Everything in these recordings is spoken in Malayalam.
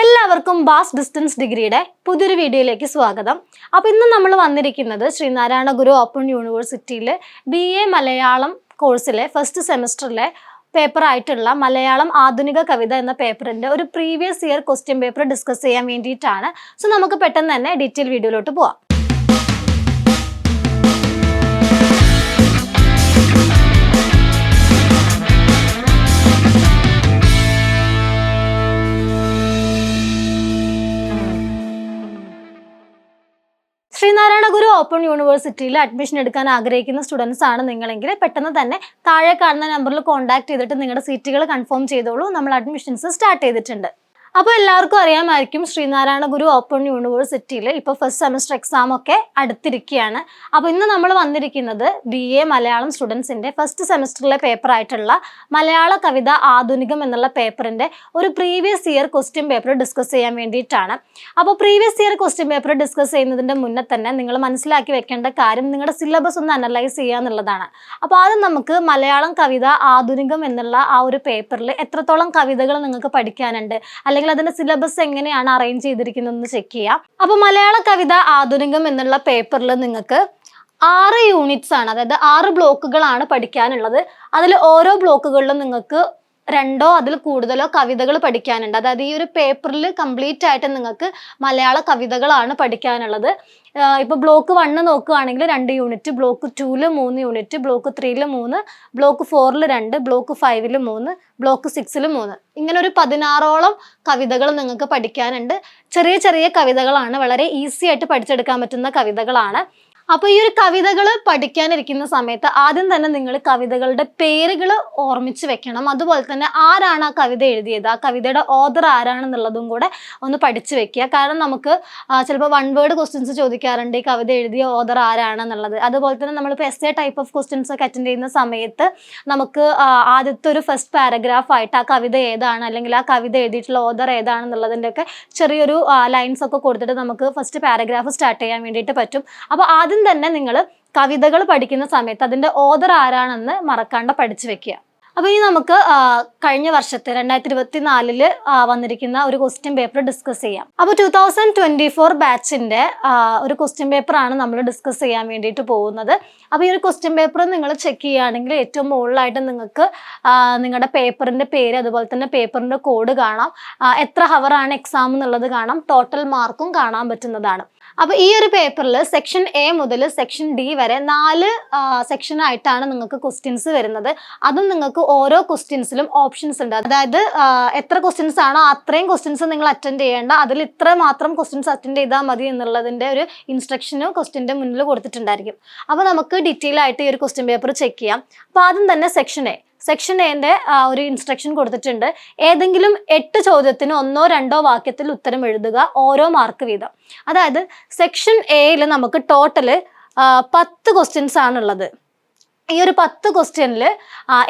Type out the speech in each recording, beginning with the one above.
എല്ലാവർക്കും ബാസ് ഡിസ്റ്റൻസ് ഡിഗ്രിയുടെ പുതിയൊരു വീഡിയോയിലേക്ക് സ്വാഗതം. അപ്പോൾ ഇന്ന് നമ്മൾ വന്നിരിക്കുന്നത് ശ്രീനാരായണ ഗുരു ഓപ്പൺ യൂണിവേഴ്സിറ്റിയിൽ ബി എ മലയാളം കോഴ്സിലെ ഫസ്റ്റ് സെമസ്റ്ററിലെ പേപ്പറായിട്ടുള്ള മലയാളം ആധുനിക കവിത എന്ന പേപ്പറിന്റെ ഒരു previous year question paper discuss ചെയ്യാൻ വേണ്ടിയിട്ടാണ്. സോ നമുക്ക് പെട്ടെന്ന് തന്നെ ഡീറ്റെയിൽ വീഡിയോയിലോട്ട് പോവാം. ശ്രീനാരായണ ഗുരു ഓപ്പൺ യൂണിവേഴ്സിറ്റിയിൽ അഡ്മിഷൻ എടുക്കാൻ ആഗ്രഹിക്കുന്ന സ്റ്റുഡൻസ് ആണ് നിങ്ങളെങ്കിൽ പെട്ടെന്ന് തന്നെ താഴെ കാണുന്ന നമ്പറിൽ കോൺടാക്ട് ചെയ്തിട്ട് നിങ്ങളുടെ സീറ്റുകൾ കൺഫേം ചെയ്തോളൂ. നമ്മൾ അഡ്മിഷൻസ് സ്റ്റാർട്ട് ചെയ്തിട്ടുണ്ട്. അപ്പോൾ എല്ലാവർക്കും അറിയാമായിരിക്കും ശ്രീനാരായണ ഗുരു ഓപ്പൺ യൂണിവേഴ്സിറ്റിയിൽ ഇപ്പോൾ ഫസ്റ്റ് സെമസ്റ്റർ എക്സാം ഒക്കെ അടുത്തിരിക്കുകയാണ്. അപ്പോൾ ഇന്ന് നമ്മൾ വന്നിരിക്കുന്നത് ബി എ മലയാളം സ്റ്റുഡൻസിന്റെ ഫസ്റ്റ് സെമസ്റ്ററിലെ പേപ്പർ ആയിട്ടുള്ള മലയാള കവിത ആധുനികം എന്നുള്ള പേപ്പറിന്റെ ഒരു previous year question paper discuss ചെയ്യാൻ വേണ്ടിയിട്ടാണ്. അപ്പോൾ previous year question paper discuss ചെയ്യുന്നതിന്റെ മുന്നേ തന്നെ നിങ്ങൾ മനസ്സിലാക്കി വെക്കേണ്ട കാര്യം നിങ്ങളുടെ സിലബസ് ഒന്ന് അനലൈസ് ചെയ്യുക എന്നുള്ളതാണ്. അപ്പോൾ ആദ്യം നമുക്ക് മലയാളം കവിത ആധുനികം എന്നുള്ള ആ ഒരു പേപ്പറിൽ എത്രത്തോളം കവിതകൾ നിങ്ങൾക്ക് പഠിക്കാനുണ്ട്? അല്ലെങ്കിൽ അതിന്റെ സിലബസ് എങ്ങനെയാണ് അറേഞ്ച് ചെയ്തിരിക്കുന്നതെന്ന് ചെക്ക് ചെയ്യാം. അപ്പൊ മലയാള കവിത ആധുനികം എന്നുള്ള പേപ്പറിൽ നിങ്ങൾക്ക് ആറ് യൂണിറ്റ്സ് ആണ് അതായത് ആറ് ബ്ലോക്കുകളാണ് പഠിക്കാനുള്ളത്. അതിൽ ഓരോ ബ്ലോക്കുകളിലും നിങ്ങൾക്ക് രണ്ടോ അതിൽ കൂടുതലോ കവിതകൾ പഠിക്കാനുണ്ട്. അതായത് ഈ ഒരു പേപ്പറിൽ കംപ്ലീറ്റ് ആയിട്ട് നിങ്ങൾക്ക് മലയാള കവിതകളാണ് പഠിക്കാനുള്ളത്. ഇപ്പൊ ബ്ലോക്ക് വണ്ണ് നോക്കുകയാണെങ്കിൽ രണ്ട് യൂണിറ്റ് ബ്ലോക്ക് ടൂൽ മൂന്ന് യൂണിറ്റ് ബ്ലോക്ക് ത്രീയിൽ മൂന്ന് ബ്ലോക്ക് ഫോറിൽ രണ്ട് ബ്ലോക്ക് ഫൈവിൽ മൂന്ന് ബ്ലോക്ക് സിക്സിൽ മൂന്ന്. ഇങ്ങനെ ഒരു പതിനാറോളം കവിതകൾ നിങ്ങൾക്ക് പഠിക്കാനുണ്ട്. ചെറിയ ചെറിയ കവിതകളാണ്. വളരെ ഈസി ആയിട്ട് പഠിച്ചെടുക്കാൻ പറ്റുന്ന കവിതകളാണ്. അപ്പോൾ ഈ ഒരു കവിതകൾ പഠിക്കാനിരിക്കുന്ന സമയത്ത് ആദ്യം തന്നെ നിങ്ങൾ കവിതകളുടെ പേരുകൾ ഓർമ്മിച്ച് വെക്കണം. അതുപോലെ തന്നെ ആരാണ് ആ കവിത എഴുതിയത്? ആ കവിതയുടെ ഓദർ ആരാണെന്നുള്ളതും കൂടെ ഒന്ന് പഠിച്ചു വെക്കുക. കാരണം നമുക്ക് ചിലപ്പോൾ വൺ വേർഡ് ക്വസ്റ്റ്യൻസ് ചോദിക്കാറുണ്ട്. ഈ കവിത എഴുതിയ ഓദർ ആരാണെന്നുള്ളത്. അതുപോലെ തന്നെ നമ്മളിപ്പോൾ എസ് ടൈപ്പ് ഓഫ് ക്വസ്റ്റ്യൻസ് ഒക്കെ അറ്റൻഡ് ചെയ്യുന്ന സമയത്ത് നമുക്ക് ആദ്യത്തെ ഒരു ഫസ്റ്റ് പാരഗ്രാഫ് ആയിട്ട് ആ കവിത ഏതാണ്? അല്ലെങ്കിൽ ആ കവിത എഴുതിയിട്ടുള്ള ഓദർ ഏതാണെന്നുള്ളതിന്റെ ഒക്കെ ചെറിയൊരു ലൈൻസ് ഒക്കെ കൊടുത്തിട്ട് നമുക്ക് ഫസ്റ്റ് പാരഗ്രാഫ് സ്റ്റാർട്ട് ചെയ്യാൻ വേണ്ടിയിട്ട് പറ്റും. അപ്പോൾ ആദ്യം തന്നെ നിങ്ങൾ കവിതകൾ പഠിക്കുന്ന സമയത്ത് അതിന്റെ ഓദർ ആരാണെന്ന് മറക്കാണ്ട് പഠിച്ചു വെക്കുക. അപ്പോൾ ഇനി നമുക്ക് കഴിഞ്ഞ വർഷത്തെ രണ്ടായിരത്തി ഇരുപത്തി നാലിൽ വന്നിരിക്കുന്ന ഒരു ക്വസ്റ്റ്യൻ പേപ്പർ ഡിസ്കസ് ചെയ്യാം. അപ്പോൾ ടൂ തൗസൻഡ് ട്വന്റി ഫോർ ബാച്ചിന്റെ ഒരു ക്വസ്റ്റ്യൻ പേപ്പറാണ് നമ്മൾ ഡിസ്കസ് ചെയ്യാൻ വേണ്ടിയിട്ട് പോകുന്നത്. അപ്പോൾ ഈ ഒരു ക്വസ്റ്റ്യൻ പേപ്പർ നിങ്ങൾ ചെക്ക് ചെയ്യുകയാണെങ്കിൽ ഏറ്റവും മുകളിലായിട്ട് നിങ്ങൾക്ക് നിങ്ങളുടെ പേപ്പറിന്റെ പേര് അതുപോലെ തന്നെ പേപ്പറിന്റെ കോഡ് കാണാം. എത്ര ഹവറാണ് എക്സാം എന്നുള്ളത് കാണാം. ടോട്ടൽ മാർക്കും കാണാൻ പറ്റുന്നതാണ്. അപ്പോൾ ഈ ഒരു പേപ്പറിൽ സെക്ഷൻ എ മുതൽ സെക്ഷൻ ഡി വരെ നാല് സെക്ഷൻ ആയിട്ടാണ് നിങ്ങൾക്ക് ക്വസ്റ്റ്യൻസ് വരുന്നത്. അതും നിങ്ങൾക്ക് ഓരോ ക്വസ്റ്റ്യൻസിലും ഓപ്ഷൻസ് ഉണ്ട്. അതായത് എത്ര ക്വസ്റ്റ്യൻസ് ആണോ അത്രയും ക്വസ്റ്റ്യൻസ് നിങ്ങൾ അറ്റൻഡ് ചെയ്യേണ്ട. അതിൽ ഇത്ര മാത്രം ക്വസ്റ്റ്യൻസ് അറ്റൻഡ് ചെയ്താൽ മതി എന്നുള്ളതിന്റെ ഒരു ഇൻസ്ട്രക്ഷനും ക്വസ്റ്റ്യന്റെ മുന്നിൽ കൊടുത്തിട്ടുണ്ടായിരിക്കും. അപ്പോൾ നമുക്ക് ഡീറ്റെയിൽ ആയിട്ട് ഈ ഒരു ക്വസ്റ്റ്യൻ പേപ്പർ ചെക്ക് ചെയ്യാം. അപ്പോൾ ആദ്യം തന്നെ സെക്ഷൻ എ സെക്ഷൻ എന്റെ ഒരു ഇൻസ്ട്രക്ഷൻ കൊടുത്തിട്ടുണ്ട്. ഏതെങ്കിലും എട്ട് ചോദ്യത്തിന് ഒന്നോ രണ്ടോ വാക്യത്തിൽ ഉത്തരം എഴുതുക ഓരോ മാർക്ക് വീതം. അതായത് സെക്ഷൻ എയിൽ നമുക്ക് ടോട്ടൽ പത്ത് ക്വസ്റ്റ്യൻസ് ആണുള്ളത്. ഈ ഒരു പത്ത് ക്വസ്റ്റ്യനിൽ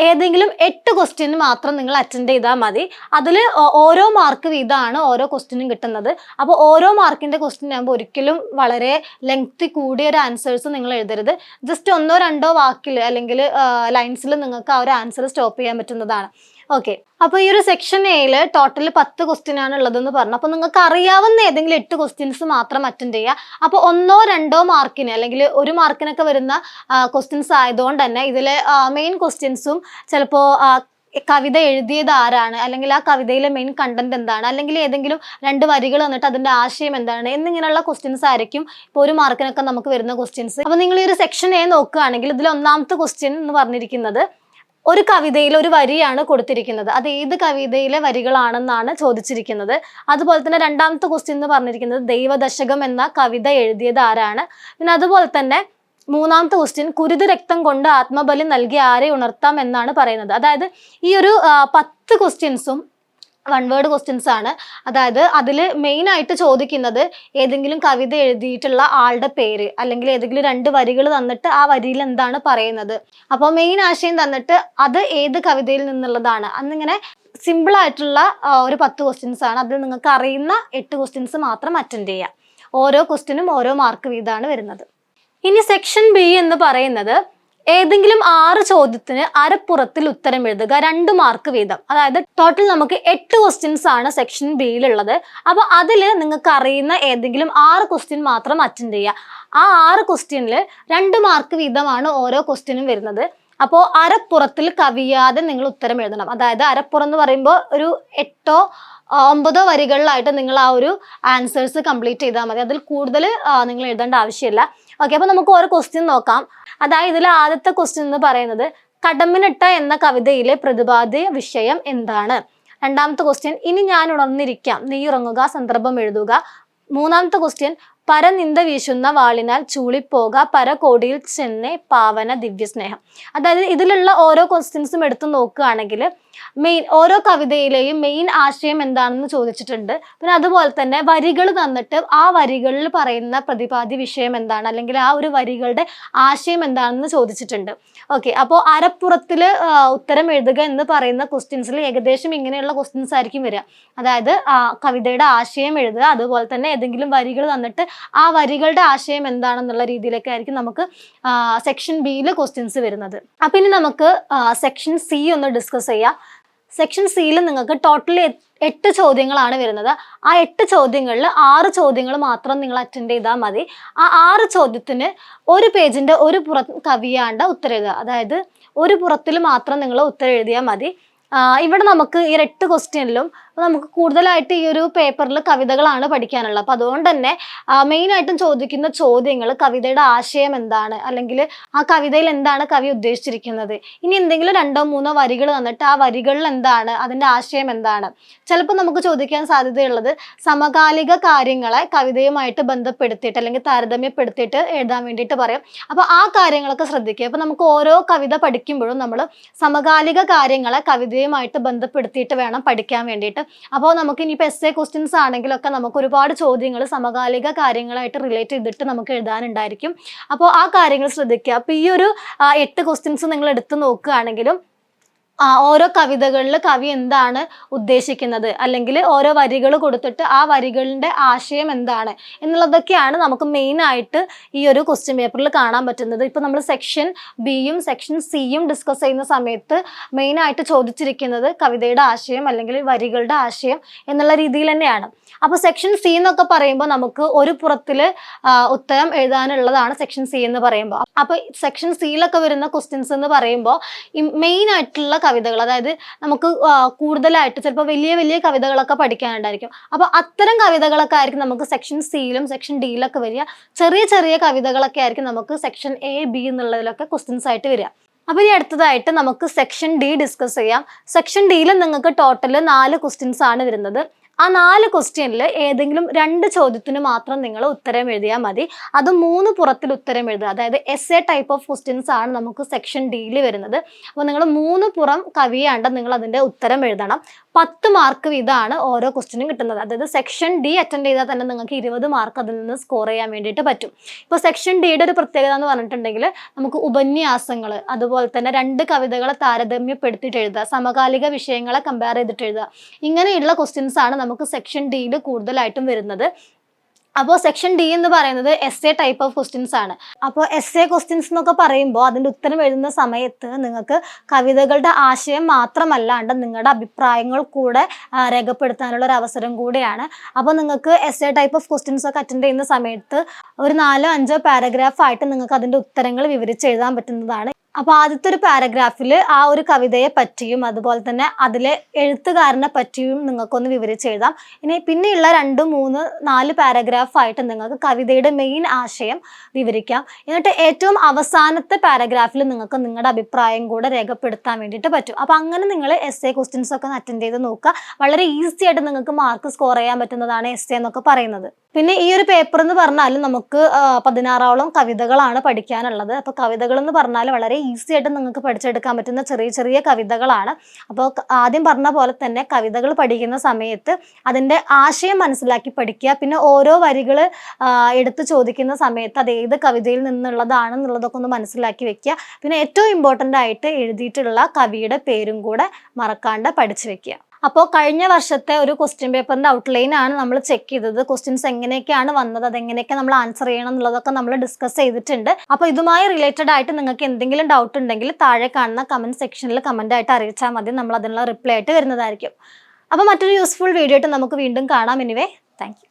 ഏതെങ്കിലും എട്ട് ക്വസ്റ്റ്യന് മാത്രം നിങ്ങൾ അറ്റൻഡ് ചെയ്താൽ മതി. അതിൽ ഓരോ മാർക്ക് വീതമാണ് ഓരോ ക്വസ്റ്റ്യനും കിട്ടുന്നത്. അപ്പോൾ ഓരോ മാർക്കിന്റെ ക്വസ്റ്റ്യൻ ആകുമ്പോൾ ഒരിക്കലും വളരെ ലെങ്തി കൂടിയ ഒരു ആൻസേഴ്സ് നിങ്ങൾ എഴുതരുത്. ജസ്റ്റ് ഒന്നോ രണ്ടോ വാക്കിൽ അല്ലെങ്കിൽ ലൈൻസിൽ നിങ്ങൾക്ക് ആ ഒരു ആൻസർ സ്റ്റോപ്പ് ചെയ്യാൻ പറ്റുന്നതാണ്. ഓക്കെ അപ്പൊ ഈ ഒരു സെക്ഷൻ എയിൽ ടോട്ടൽ പത്ത് ക്വസ്റ്റ്യൻ ആണ് ഉള്ളതെന്ന് പറഞ്ഞു. അപ്പൊ നിങ്ങൾക്ക് അറിയാവുന്ന ഏതെങ്കിലും എട്ട് ക്വസ്റ്റ്യൻസ് മാത്രം അറ്റൻഡ് ചെയ്യുക. അപ്പോൾ ഒന്നോ രണ്ടോ മാർക്കിന് അല്ലെങ്കിൽ ഒരു മാർക്കിനൊക്കെ വരുന്ന ക്വസ്റ്റ്യൻസ് ആയതുകൊണ്ട് തന്നെ ഇതിലെ മെയിൻ ക്വസ്റ്റ്യൻസും ചിലപ്പോ കവിത എഴുതിയത് ആരാണ്? അല്ലെങ്കിൽ ആ കവിതയിലെ മെയിൻ കണ്ടന്റ് എന്താണ്? അല്ലെങ്കിൽ ഏതെങ്കിലും രണ്ട് വരികൾ വന്നിട്ട് അതിന്റെ ആശയം എന്താണ്? എന്നിങ്ങനെയുള്ള ക്വസ്റ്റ്യൻസ് ആയിരിക്കും ഇപ്പോൾ ഒരു മാർക്കിനൊക്കെ നമുക്ക് വരുന്ന ക്വസ്റ്റ്യൻസ് അപ്പോൾ നിങ്ങൾ ഈ ഒരു സെക്ഷൻ എ നോക്കുകയാണെങ്കിൽ ഇതിൽ ഒന്നാമത്തെ ക്വസ്റ്റ്യൻ എന്ന് പറഞ്ഞിരിക്കുന്നത് ഒരു കവിതയിൽ ഒരു വരിയാണ് കൊടുത്തിരിക്കുന്നത്. അത് ഏത് കവിതയിലെ വരികളാണെന്നാണ് ചോദിച്ചിരിക്കുന്നത്. അതുപോലെ തന്നെ രണ്ടാമത്തെ ക്വസ്റ്റ്യൻ എന്ന് പറഞ്ഞിരിക്കുന്നത് ദൈവദശകം എന്ന കവിത എഴുതിയത് ആരാണ്? പിന്നെ അതുപോലെ തന്നെ മൂന്നാമത്തെ ക്വസ്റ്റ്യൻ കുരുതി രക്തം കൊണ്ട് ആത്മബലി നൽകി ആരെ ഉണർത്താം എന്നാണ് പറയുന്നത്. അതായത് ഈ ഒരു പത്ത് ക്വസ്റ്റ്യൻസും വൺ വേർഡ് ക്വസ്റ്റ്യൻസ് ആണ്. അതായത് അതിൽ മെയിൻ ആയിട്ട് ചോദിക്കുന്നത് ഏതെങ്കിലും കവിത എഴുതിയിട്ടുള്ള ആളുടെ പേര് അല്ലെങ്കിൽ ഏതെങ്കിലും രണ്ട് വരികൾ തന്നിട്ട് ആ വരിയിൽ എന്താണ് പറയുന്നത്. അപ്പോൾ മെയിൻ ആശയം തന്നിട്ട് അത് ഏത് കവിതയിൽ നിന്നുള്ളതാണ്. അന്നിങ്ങനെ സിമ്പിൾ ആയിട്ടുള്ള ഒരു പത്ത് ക്വസ്റ്റ്യൻസ് ആണ്. അതിൽ നിങ്ങൾക്ക് അറിയുന്ന എട്ട് ക്വസ്റ്റ്യൻസ് മാത്രം അറ്റൻഡ് ചെയ്യാം. ഓരോ ക്വസ്റ്റ്യനും ഓരോ മാർക്ക് വീതമാണ് വരുന്നത്. ഇനി സെക്ഷൻ ബി എന്ന് പറയുന്നത് ഏതെങ്കിലും ആറ് ചോദ്യത്തിന് അരപ്പുറത്തിൽ ഉത്തരം എഴുതുക രണ്ട് മാർക്ക് വീതം. അതായത് ടോട്ടൽ നമുക്ക് എട്ട് ക്വസ്റ്റ്യൻസ് ആണ് സെക്ഷൻ ബിയിലുള്ളത് അപ്പോൾ അതിൽ നിങ്ങൾക്ക് അറിയുന്ന ഏതെങ്കിലും ആറ് ക്വസ്റ്റ്യൻ മാത്രം അറ്റൻഡ് ചെയ്യുക. ആ ആറ് ക്വസ്റ്റ്യനിൽ രണ്ട് മാർക്ക് വീതമാണ് ഓരോ ക്വസ്റ്റ്യനും വരുന്നത്. അപ്പോൾ അരപ്പുറത്തിൽ കവിയാതെ നിങ്ങൾ ഉത്തരം എഴുതണം. അതായത് അരപ്പുറം എന്ന് പറയുമ്പോൾ ഒരു എട്ടോ ഒമ്പതോ വരികളിലായിട്ട് നിങ്ങൾ ആ ഒരു ആൻസേഴ്സ് കംപ്ലീറ്റ് ചെയ്താൽ മതി. അതിൽ കൂടുതൽ നിങ്ങൾ എഴുതേണ്ട ആവശ്യമില്ല. ഓക്കെ അപ്പോൾ നമുക്ക് ഓരോ ക്വസ്റ്റ്യൻ നോക്കാം. അതായത് ഇതിൽ ആദ്യത്തെ ക്വസ്റ്റ്യൻ എന്ന് പറയുന്നത് കടമ്പിനിട്ട എന്ന കവിതയിലെ പ്രതിപാദ്യ വിഷയം എന്താണ്? രണ്ടാമത്തെ ക്വസ്റ്റ്യൻ ഇനി ഞാൻ ഉണർന്നിരിക്കാം. നീ ഉറങ്ങുക സന്ദർഭം എഴുതുക. മൂന്നാമത്തെ ക്വസ്റ്റ്യൻ പരനിന്ദ വീശുന്ന വാളിനാൽ ചൂളിപ്പോക പരകോടിയിൽ ചെന്നേ പാവന ദിവ്യസ്നേഹം. അതായത് ഇതിലുള്ള ഓരോ ക്വസ്റ്റ്യൻസും എടുത്തു നോക്കുകയാണെങ്കിൽ മെയിൻ ഓരോ കവിതയിലെയും മെയിൻ ആശയം എന്താണെന്ന് ചോദിച്ചിട്ടുണ്ട്. പിന്നെ അതുപോലെ തന്നെ വരികൾ തന്നിട്ട് ആ വരികളിൽ പറയുന്ന പ്രതിപാദി വിഷയം എന്താണ്? അല്ലെങ്കിൽ ആ ഒരു വരികളുടെ ആശയം എന്താണെന്ന് ചോദിച്ചിട്ടുണ്ട്. ഓക്കെ അപ്പോൾ അരപ്പുറത്തിൽ ഉത്തരം എഴുതുക എന്ന് പറയുന്ന ക്വസ്റ്റ്യൻസിൽ ഏകദേശം ഇങ്ങനെയുള്ള ക്വസ്റ്റ്യൻസ് ആയിരിക്കും വരിക. അതായത് കവിതയുടെ ആശയം എഴുതുക അതുപോലെ തന്നെ ഏതെങ്കിലും വരികൾ തന്നിട്ട് ആ വരികളുടെ ആശയം എന്താണെന്നുള്ള രീതിയിലൊക്കെ ആയിരിക്കും നമുക്ക് സെക്ഷൻ ബിയിൽ ക്വസ്റ്റ്യൻസ് വരുന്നത്. അപ്പം ഇനി നമുക്ക് സെക്ഷൻ സി ഒന്ന് ഡിസ്കസ് ചെയ്യാം. സെക്ഷൻ സിയിൽ നിങ്ങൾക്ക് ടോട്ടൽ എട്ട് ചോദ്യങ്ങളാണ് വരുന്നത്. ആ എട്ട് ചോദ്യങ്ങളിൽ ആറ് ചോദ്യങ്ങൾ മാത്രം നിങ്ങൾ അറ്റൻഡ് ചെയ്താൽ മതി. ആ ആറ് ചോദ്യത്തിന് ഒരു പേജിന്റെ ഒരു പുറം കവിയാണ്ട് ഉത്തരം എഴുതുക അതായത് ഒരു പുറത്തിൽ മാത്രം നിങ്ങൾ ഉത്തരം എഴുതിയാൽ മതി ഇവിടെ നമുക്ക് ഈ എട്ട് ക്വസ്റ്റ്യനിലും നമുക്ക് കൂടുതലായിട്ട് ഈ ഒരു പേപ്പറിൽ കവിതകളാണ് പഠിക്കാനുള്ളത്. അപ്പോൾ അതുകൊണ്ട് തന്നെ മെയിൻ ആയിട്ടും ചോദിക്കുന്ന ചോദ്യങ്ങൾ കവിതയുടെ ആശയം എന്താണ്? അല്ലെങ്കിൽ ആ കവിതയിൽ എന്താണ് കവി ഉദ്ദേശിച്ചിരിക്കുന്നത്? ഇനി എന്തെങ്കിലും രണ്ടോ മൂന്നോ വരികൾ തന്നിട്ട് ആ വരികളിൽ എന്താണ്? അതിന്റെ ആശയം എന്താണ്? ചിലപ്പോൾ നമുക്ക് ചോദിക്കാൻ സാധ്യതയുള്ളത് സമകാലിക കാര്യങ്ങളെ കവിതയുമായിട്ട് ബന്ധപ്പെടുത്തിയിട്ട് അല്ലെങ്കിൽ താരതമ്യപ്പെടുത്തിയിട്ട് എഴുതാൻ വേണ്ടിയിട്ട് പറയും. അപ്പോൾ ആ കാര്യങ്ങളൊക്കെ ശ്രദ്ധിക്കുക. അപ്പോൾ നമുക്ക് ഓരോ കവിത പഠിക്കുമ്പോഴും നമ്മൾ സമകാലിക കാര്യങ്ങളെ കവിതയുമായിട്ട് ബന്ധപ്പെടുത്തിയിട്ട് വേണം പഠിക്കാൻ വേണ്ടിയിട്ട്. അപ്പോൾ നമുക്ക് ഇനിയിപ്പോൾ എസ് എ ക്വസ്റ്റ്യൻസ് ആണെങ്കിലൊക്കെ നമുക്ക് ഒരുപാട് ചോദ്യങ്ങൾ സമകാലിക കാര്യങ്ങളായിട്ട് റിലേറ്റ് ചെയ്തിട്ട് നമുക്ക് എഴുതാനുണ്ടായിരിക്കും. അപ്പോൾ ആ കാര്യങ്ങൾ ശ്രദ്ധിക്കുക. അപ്പോൾ ഈ ഒരു എട്ട് ക്വസ്റ്റ്യൻസ് നിങ്ങൾ എടുത്തു നോക്കുകയാണെങ്കിലും ഓരോ കവിതകളിൽ കവി എന്താണ് ഉദ്ദേശിക്കുന്നത്? അല്ലെങ്കിൽ ഓരോ വരികൾ കൊടുത്തിട്ട് ആ വരികളുടെ ആശയം എന്താണ്? എന്നുള്ളതൊക്കെയാണ് നമുക്ക് മെയിൻ ആയിട്ട് ഈ ഒരു ക്വസ്റ്റ്യൻ പേപ്പറിൽ കാണാൻ പറ്റുന്നത്. ഇപ്പം നമ്മൾ സെക്ഷൻ ബിയും സെക്ഷൻ സിയും ഡിസ്കസ് ചെയ്യുന്ന സമയത്ത് മെയിൻ ആയിട്ട് ചോദിച്ചിരിക്കുന്നത് കവിതയുടെ ആശയം അല്ലെങ്കിൽ വരികളുടെ ആശയം എന്നുള്ള രീതിയിൽ തന്നെയാണ്. അപ്പോൾ സെക്ഷൻ സി എന്നൊക്കെ പറയുമ്പോൾ നമുക്ക് ഒരു പുറത്തിൽ ഉത്തരം എഴുതാനുള്ളതാണ് സെക്ഷൻ സി എന്ന് പറയുമ്പോൾ അപ്പോൾ സെക്ഷൻ സിയിലൊക്കെ വരുന്ന ക്വസ്റ്റ്യൻസ് എന്ന് പറയുമ്പോൾ മെയിൻ ആയിട്ടുള്ള കവിതകൾ. അതായത് നമുക്ക് കൂടുതലായിട്ട് ചിലപ്പോൾ വലിയ വലിയ കവിതകളൊക്കെ പഠിക്കാനുണ്ടായിരിക്കും. അപ്പോൾ അത്തരം കവിതകളൊക്കെ ആയിരിക്കും നമുക്ക് സെക്ഷൻ സിയിലും സെക്ഷൻ ഡിയിലൊക്കെ വരിക. ചെറിയ ചെറിയ കവിതകളൊക്കെ ആയിരിക്കും നമുക്ക് സെക്ഷൻ എ ബി എന്നുള്ളതിലൊക്കെ ക്വസ്റ്റ്യൻസ് ആയിട്ട് വരിക. അപ്പോൾ ഇനി അടുത്തതായിട്ട് നമുക്ക് സെക്ഷൻ ഡി ഡിസ്കസ് ചെയ്യാം. സെക്ഷൻ ഡിയിൽ നിങ്ങൾക്ക് ടോട്ടൽ നാല് ക്വസ്റ്റ്യൻസ് ആണ് വരുന്നത്. ആ നാല് ക്വസ്റ്റ്യനിൽ ഏതെങ്കിലും രണ്ട് ചോദ്യത്തിന് മാത്രം നിങ്ങൾ ഉത്തരം എഴുതിയാൽ മതി. അത് മൂന്ന് പുറത്തിൽ ഉത്തരം എഴുതുക. അതായത് essay type of questions ആണ് നമുക്ക് സെക്ഷൻ ഡിയിൽ വരുന്നത്. അപ്പോൾ നിങ്ങൾ മൂന്ന് പുറം കവിയാണ്ട് നിങ്ങൾ അതിന്റെ ഉത്തരം എഴുതണം. പത്ത് മാർക്ക് വീതമാണ് ഓരോ ക്വസ്റ്റ്യനും കിട്ടുന്നത്. അതായത് സെക്ഷൻ ഡി അറ്റൻഡ് ചെയ്താൽ തന്നെ നിങ്ങൾക്ക് ഇരുപത് മാർക്ക് അതിൽ നിന്ന് സ്കോർ ചെയ്യാൻ വേണ്ടിയിട്ട് പറ്റും. ഇപ്പോൾ സെക്ഷൻ ഡിയുടെ ഒരു പ്രത്യേകത എന്ന് പറഞ്ഞിട്ടുണ്ടെങ്കിൽ നമുക്ക് ഉപന്യാസങ്ങൾ അതുപോലെ തന്നെ രണ്ട് കവിതകളെ താരതമ്യപ്പെടുത്തിയിട്ട് എഴുതുക സമകാലിക വിഷയങ്ങളെ കമ്പയർ ചെയ്തിട്ട് എഴുതുക. ഇങ്ങനെയുള്ള ക്വസ്റ്റ്യൻസ് ആണ് നമുക്ക് സെക്ഷൻ ഡിയിൽ കൂടുതലായിട്ടും വരുന്നത്. അപ്പോൾ സെക്ഷൻ ഡി എന്ന് പറയുന്നത് essay type of questions ആണ്. അപ്പോൾ എസ് എ ക്വസ്റ്റ്യൻസ് എന്നൊക്കെ പറയുമ്പോൾ അതിന്റെ ഉത്തരം എഴുതുന്ന സമയത്ത് നിങ്ങൾക്ക് കവിതകളുടെ ആശയം മാത്രമല്ലാണ്ട് നിങ്ങളുടെ അഭിപ്രായങ്ങൾ കൂടെ രേഖപ്പെടുത്താനുള്ള ഒരു അവസരം കൂടിയാണ്. അപ്പോൾ നിങ്ങൾക്ക് essay type of questions ഒക്കെ അറ്റൻഡ് ചെയ്യുന്ന സമയത്ത് ഒരു നാലോ അഞ്ചോ പാരഗ്രാഫ് ആയിട്ട് നിങ്ങൾക്ക് അതിന്റെ ഉത്തരങ്ങൾ വിവരിച്ച് എഴുതാൻ പറ്റുന്നതാണ്. അപ്പോൾ ആദ്യത്തെ ഒരു പാരഗ്രാഫിൽ ആ ഒരു കവിതയെ പറ്റിയും അതുപോലെ തന്നെ അതിലെ എഴുത്തുകാരനെ പറ്റിയും നിങ്ങൾക്കൊന്ന് വിവരിച്ച് എഴുതാം ഇനി പിന്നെയുള്ള രണ്ട് മൂന്ന് നാല് പാരഗ്രാഫായിട്ട് നിങ്ങൾക്ക് കവിതയുടെ മെയിൻ ആശയം വിവരിക്കാം. എന്നിട്ട് ഏറ്റവും അവസാനത്തെ പാരഗ്രാഫിൽ നിങ്ങൾക്ക് നിങ്ങളുടെ അഭിപ്രായം കൂടെ രേഖപ്പെടുത്താൻ വേണ്ടിയിട്ട് പറ്റും. അപ്പൊ അങ്ങനെ നിങ്ങൾ എസ് എ ക്വസ്റ്റ്യൻസ് ഒക്കെ അറ്റൻഡ് ചെയ്ത് നോക്കുക. വളരെ ഈസി ആയിട്ട് നിങ്ങൾക്ക് മാർക്ക് സ്കോർ ചെയ്യാൻ പറ്റുന്നതാണ് എസ് എ എന്നൊക്കെ പറയുന്നത്. പിന്നെ ഈ ഒരു പേപ്പർ എന്ന് പറഞ്ഞാൽ നമുക്ക് പതിനാറോളം കവിതകളാണ് പഠിക്കാനുള്ളത്. അപ്പൊ കവിതകൾ എന്ന് പറഞ്ഞാൽ വളരെ ഈസി ആയിട്ട് നിങ്ങൾക്ക് പഠിച്ചെടുക്കാൻ പറ്റുന്ന ചെറിയ ചെറിയ കവിതകളാണ്. അപ്പോൾ ആദ്യം പറഞ്ഞ പോലെ തന്നെ കവിതകൾ പഠിക്കുന്ന സമയത്ത് അതിന്റെ ആശയം മനസ്സിലാക്കി പഠിക്കുക പിന്നെ ഓരോ വരികൾ എടുത്ത് ചോദിക്കുന്ന സമയത്ത് അത് ഏത് കവിതയിൽ നിന്നുള്ളതാണെന്നുള്ളതൊക്കെ ഒന്ന് മനസ്സിലാക്കി വെക്കുക. പിന്നെ ഏറ്റവും ഇമ്പോർട്ടന്റ് ആയിട്ട് എഴുതിയിട്ടുള്ള കവിയുടെ പേരും കൂടെ മറക്കാണ്ട് പഠിച്ചു വെക്കുക. അപ്പോൾ കഴിഞ്ഞ വർഷത്തെ ഒരു ക്വസ്റ്റ്യൻ പേപ്പറിന്റെ ഔട്ട്ലൈൻ ആണ് നമ്മൾ ചെക്ക് ചെയ്തത്. ക്വസ്റ്റ്യൻസ് എങ്ങനെയൊക്കെയാണ് വന്നത്? അതെങ്ങനെയൊക്കെ നമ്മൾ ആൻസർ ചെയ്യണം എന്നുള്ളതൊക്കെ നമ്മൾ ഡിസ്കസ് ചെയ്തിട്ടുണ്ട്. അപ്പോൾ ഇതുമായി റിലേറ്റഡ് ആയിട്ട് നിങ്ങൾക്ക് എന്തെങ്കിലും ഡൗട്ട് ഉണ്ടെങ്കിൽ താഴെ കാണുന്ന കമന്റ് സെക്ഷനിൽ കമന്റ് ആയിട്ട് അറിയിച്ചാൽ മതി. നമ്മൾ അതിനുള്ള റിപ്ലൈ ആയിട്ട് വരുന്നതായിരിക്കും. അപ്പോൾ മറ്റൊരു യൂസ്ഫുൾ വീഡിയോ ആയിട്ട് നമുക്ക് വീണ്ടും കാണാം എനിവേ താങ്ക്